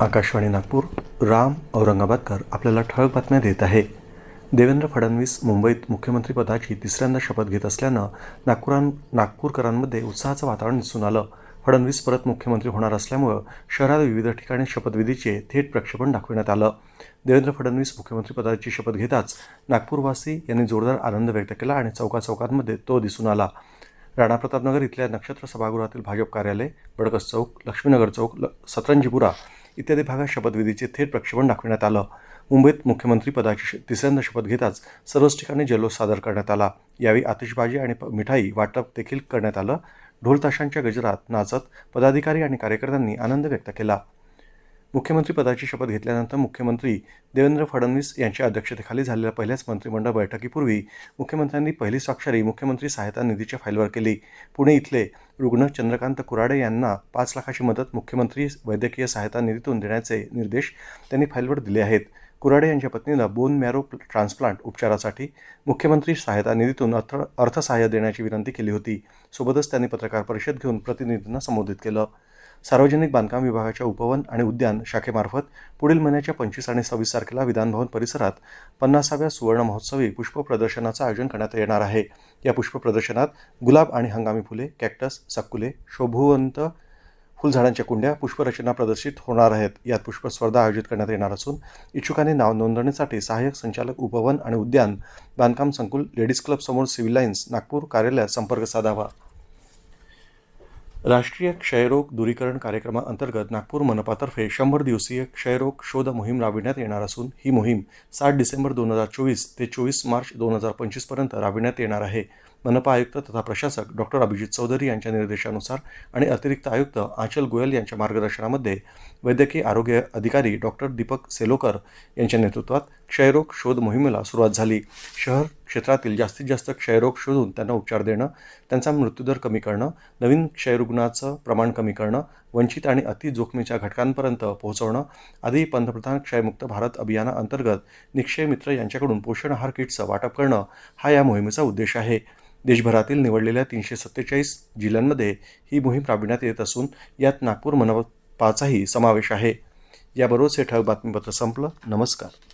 आकाशवाणी नागपूर राम औरंगाबादकर आपल्याला ठळक बातम्या देत आहे. देवेंद्र फडणवीस मुंबईत मुख्यमंत्रीपदाची तिसऱ्यांदा शपथ घेत असल्यानं नागपुरां नागपूरकरांमध्ये उत्साहाचं वातावरण दिसून आलं. फडणवीस परत मुख्यमंत्री होणार असल्यामुळं शहरात विविध ठिकाणी शपथविधीचे थेट प्रक्षेपण दाखविण्यात आलं. देवेंद्र फडणवीस मुख्यमंत्रीपदाची शपथ घेताच नागपूरवासी यांनी जोरदार आनंद व्यक्त केला आणि चौकाचौकांमध्ये तो दिसून आला. राणा प्रतापनगर इथल्या नक्षत्र सभागृहातील भाजप कार्यालय बडकस चौक लक्ष्मीनगर चौक ल सतरंजीपुरा इत्यादी भागात शपथविधीचे थेट प्रक्षेपण दाखविण्यात आलं. मुंबईत मुख्यमंत्री पदाची तिसऱ्यांदा शपथ घेताच सर्वच ठिकाणी जल्लोष सादर करण्यात आला. यावेळी आतिषबाजी आणि मिठाई वाटप देखील करण्यात आलं. ढोलताशांच्या गजरात नाचत पदाधिकारी आणि कार्यकर्त्यांनी आनंद व्यक्त केला. मुख्यमंत्रीपदाची शपथ घेतल्यानंतर मुख्यमंत्री देवेंद्र फडणवीस यांच्या अध्यक्षतेखाली झालेल्या पहिल्याच मंत्रिमंडळ बैठकीपूर्वी मुख्यमंत्र्यांनी पहिली स्वाक्षरी मुख्यमंत्री सहायता निधीच्या फाईलवर केली. पुणे इथले रुग्ण चंद्रकांत कुराडे यांना पाच लाखाची मदत मुख्यमंत्री वैद्यकीय सहायता निधीतून देण्याचे निर्देश त्यांनी फाईलवर दिले आहेत. कुराडे यांच्या पत्नीला बोन मॅरो ट्रान्सप्लांट उपचारासाठी मुख्यमंत्री सहायता निधीतून अर्थ अर्थसहाय्य देण्याची विनंती केली होती. सोबतच त्यांनी पत्रकार परिषद घेऊन प्रतिनिधींना संबोधित केलं. सार्वजनिक बांधकाम विभागाच्या उपवन आणि उद्यान शाखेमार्फत पुढील महिन्याच्या पंचवीस आणि सव्वीस तारखेला विधानभवन परिसरात पन्नासाव्या सुवर्ण महोत्सवी पुष्प प्रदर्शनाचं आयोजन करण्यात येणार आहे. या पुष्प प्रदर्शनात गुलाब आणि हंगामी फुले कॅक्टस सक्कुले शोभुवंत फुलझाडांच्या कुंड्या पुष्परचना प्रदर्शित होणार आहेत. यात पुष्प स्पर्धा आयोजित करण्यात येणार असून इच्छुकांनी नाव नोंदणीसाठी सहाय्यक संचालक उपवन आणि उद्यान बांधकाम संकुल लेडीज क्लब समोर सिव्हिल लाईन्स नागपूर कार्यालयात संपर्क साधावा. राष्ट्रीय क्षयरोग दूरीकरण कार्यक्रमाअंतर्गत नागपूर मनपातर्फे शंभर दिवसीय क्षयरोग शोध मोहीम राबविण्यात येणार असून ही मोहीम सात डिसेंबर दोन हजार चोवीस ते चोवीस मार्च दोन हजार पंचवीसपर्यंत राबविण्यात येणार आहे. मनपा आयुक्त तथा प्रशासक डॉक्टर अभिजित चौधरी यांच्या निर्देशानुसार आणि अतिरिक्त आयुक्त आंचल गोयल यांच्या मार्गदर्शनामध्ये वैद्यकीय आरोग्य अधिकारी डॉक्टर दीपक सेलोकर यांच्या नेतृत्वात क्षयरोग शोध मोहिमेला सुरुवात झाली. शहर क्षेत्रातील जास्तीत जास्त क्षयरोग शोधून त्यांना उपचार देणं त्यांचा मृत्यूदर कमी करणं नवीन क्षयरुग्णाचं प्रमाण कमी करणं वंचित आणि अति जोखमीच्या घटकांपर्यंत पोहोचवणं आदी पंतप्रधान क्षयमुक्त भारत अभियानाअंतर्गत निक्षय मित्र यांच्याकडून पोषण आहार किटचं वाटप करणं हा या मोहिमेचा उद्देश आहे. देशभरातील निवडलेल्या तीनशे सत्तेचाळीस जिल्ह्यांमध्ये ही मोहीम राबविण्यात येत असून यात नागपूर मनपाचाही समावेश आहे. याबरोबरच हे ठळक बातमीपत्र संपलं. नमस्कार.